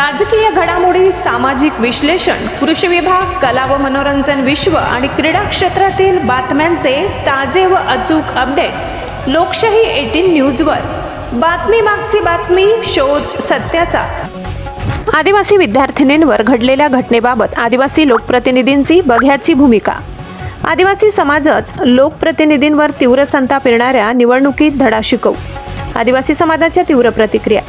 राजकीय घडामोडी सामाजिक विश्लेषण कृषी विभाग कला व मनोरंजन विश्व आणि क्रीडा क्षेत्रातील बातम्यांचे ताजे व अचूक अपडेट लोकशाही एटीन न्यूजवर. बातमी मागची बातमी शोध सत्याचा. आदिवासी विद्यार्थिनींवर घडलेल्या घटनेबाबत आदिवासी लोकप्रतिनिधींची बघ्याची भूमिका. आदिवासी समाजच लोकप्रतिनिधींवर तीव्र संताप येणाऱ्या निवडणुकीत धडा शिकवू. आदिवासी समाजाच्या तीव्र प्रतिक्रिया.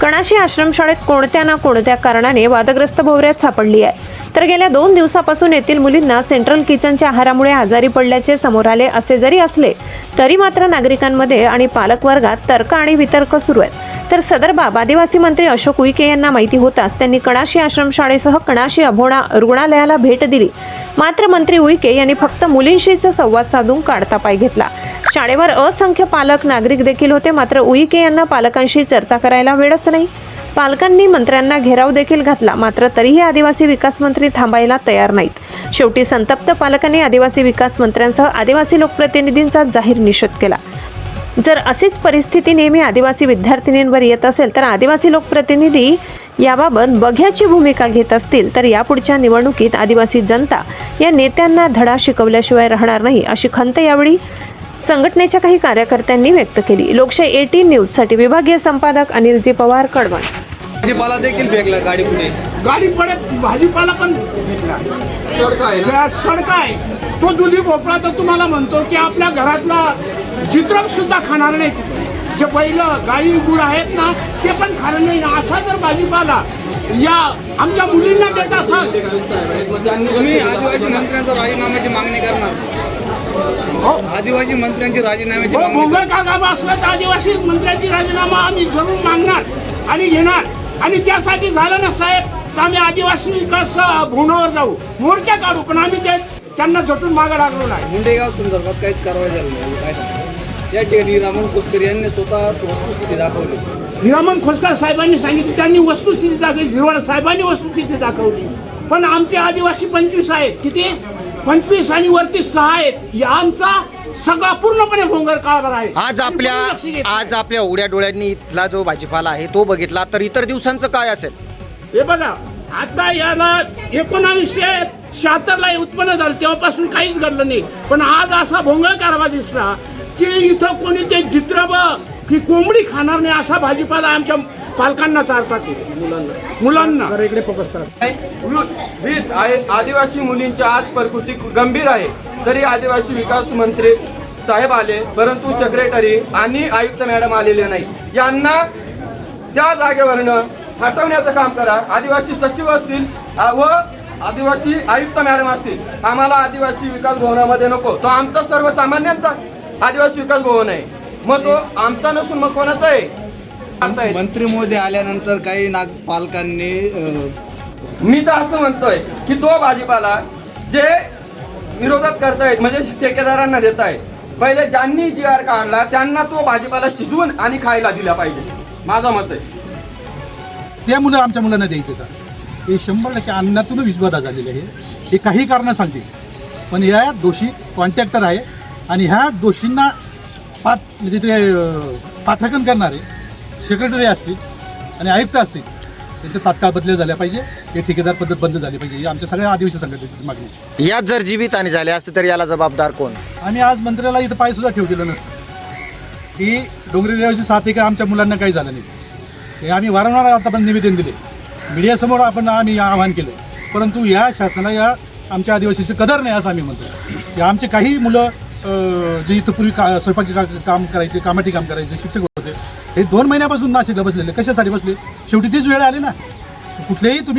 कणाशी आश्रमशाळेत कोणत्या ना कोणत्या कारणाने वादग्रस्त भोवऱ्यात सापडली आहे. तर गेल्या दोन दिवसापासून येथील मुलींना सेंट्रल किचनच्या आहारामुळे आजारी पडल्याचे समोर आले असे जरी असले तरी मात्र नागरिकांमध्ये आणि पालकवर्गात तर्क आणि वितर्क सुरू आहेत. तर सदर बाब आदिवासी मंत्री अशोक उईके यांना माहिती होताच त्यांनी कणाशी आश्रमशाळेसह कणाशी अभोणा रुग्णालयाला भेट दिली. मात्र मंत्री उईके यांनी फक्त मुलींशीच संवाद साधून काढता पाय घेतला. शाळेवर असंख्य पालक नागरिक देखील होते. मात्र उईके यांना पालकांशी चर्चा करायला वेळच नाही. पालकांनी मंत्र्यांना घेराव देखील घातला. मात्र तरीही आदिवासी विकास मंत्री थांबायला तयार नाहीत. शेवटी संतप्त पालकांनी आदिवासी विकास मंत्र्यांसह आदिवासी लोकप्रतिनिधींचा जाहीर निषेध केला. जर अशीच परिस्थिती नेहमी आदिवासी विद्यार्थिनींवर येत असेल तर आदिवासी लोकप्रतिनिधी याबाबत बघ्याची भूमिका घेत असतील तर यापुढच्या निवडणुकीत आदिवासी जनता या नेत्यांना धडा शिकवल्याशिवाय राहणार नाही अशी खंत यावेळी संघटनेच्या काही कार्यकर्त्यांनी व्यक्त केली. लोकशाही एटीन न्यूजसाठी विभागीय संपादक अनिलजी पवार कडवण. भाजीपाला देखील फेकला गाडी पुढे गाडी पडत भाजीपाला पण भेटला त्या सडका आहे. तो दुधी भोपळा तर तुम्हाला म्हणतो की आपल्या घरातला चित्रक सुद्धा खाणार नाही जे पहिलं गाई गुळ आहेत ना ते पण खाणार नाही ना. असा जर भाजीपाला या आमच्या मुलींना देत असाल. तुम्ही आदिवासी मंत्र्यांचा राजीनाम्याची मागणी करणार. आदिवासी मंत्र्यांची राजीनाम्याची भोंगळ करणार. काका असलं तर आदिवासी मंत्र्यांची राजीनामा आम्ही जरूर मागणार आणि घेणार आणि त्यासाठी झालं ना साहेब तर आम्ही आदिवासी विकास भवनावर जाऊ. मोर्चा काढू पण आम्ही ते त्यांना झटून मागं लागलो नाही. मुंडेगाव संदर्भात काहीच कारवाई झाली नाही. काय सांगता या ठिकाणी रामन कोतकर यांनी स्वतः वस्तुस्थिती दाखवली. हिरामन खोसकर साहेबांनी सांगितलं त्यांनी वस्तुस्थिती दाखवली. झिरवाड साहेबांनी वस्तुस्थिती दाखवली. पण आमचे आदिवासी पंचवीस आहेत. किती? पंचवीस आणि वरती सहा आहेत. यांचा सगळा पूर्णपणे भोंगर कारभार आहे. आज आपल्या. आज आपल्या उघड्या डोळ्यांनी इथला जो भाजीपाला आहे तो बघितला तर इतर दिवसांचं काय असेल? हे बघा आता याला एकोणावीसशे शहात्तरला उत्पन्न झालं तेव्हापासून काहीच घडलं नाही. पण आज असा भोंगळ कारभार दिसला की इथं कोणी ते चित्र की कोंबडी खाणार नाही असा भाजीपाला आमच्या पालकांना चालतात ते. मुलांना. इकडे फोकस आदिवासी मुलींची आज प्रकृती गंभीर आहे. तरी आदिवासी विकास मंत्री साहेब आले परंतु सेक्रेटरी आणि आयुक्त मॅडम आलेले नाही. यांना त्या जागेवरनं हटवण्याचं काम करा. आदिवासी सचिव असतील व आदिवासी आयुक्त मॅडम असतील. आम्हाला आदिवासी विकास भवनामध्ये नको. तो आमचा सर्वसामान्यांचा आदिवासी विकास भवन आहे. मग तो आमचा नसून मग कोणाचा आहे. मंत्री मोदी आल्यानंतर काही नाग पालकांनी मी तर असं म्हणतोय की तो भाजीपाला जे विरोधात करतायत म्हणजे ठेकेदारांना देत आहे पहिले ज्यांनी जी आर काढला त्यांना तो भाजीपाला शिजवून आणि खायला दिला पाहिजे. माझं मत आहे. त्या मुलं आमच्या मुलांना द्यायचं का? हे शंभर टक्के अन्नातून विश्वादा झालेले आहे. हे काही कारणं सांगतील पण या दोषी कॉन्ट्रॅक्टर आहे आणि ह्या दोषींना पाठ म्हणजे ते पाठकन करणारे सेक्रेटरी असतील आणि आयुक्त असतील त्यांचे तात्काळ बदल्या झाल्या पाहिजे हे ठेकेदार पद्धत बंद झाली पाहिजे ही आमच्या सगळ्या आदिवासी संघटनेची मागणी आहे. यात जर जीवितहानी झाली असते तर याला जबाबदार कोण? आम्ही आज मंत्र्याला इथं पाय सुद्धा ठेवलेलं नसतं. की डोंगरी देवाची साथ आहे का आमच्या मुलांना काही झालं नाही. हे आम्ही वारंवार आतापर्यंत निवेदन दिले. मीडियासमोर आपण आम्ही आवाहन केलं. परंतु या शासनाला या आमच्या आदिवासीची कदर नाही असं आम्ही म्हणतो. या आमचे काही मुलं जे इथं पूर्वी का स्वयंपाकी का काम करायचे कामाटी काम करायचे शिक्षक होते. हे दोन महिन्यापासून नाशिकला बसलेले. कशासाठी बसले? शेवटी तीच वेळ आली ना. कुठलेही तुम्ही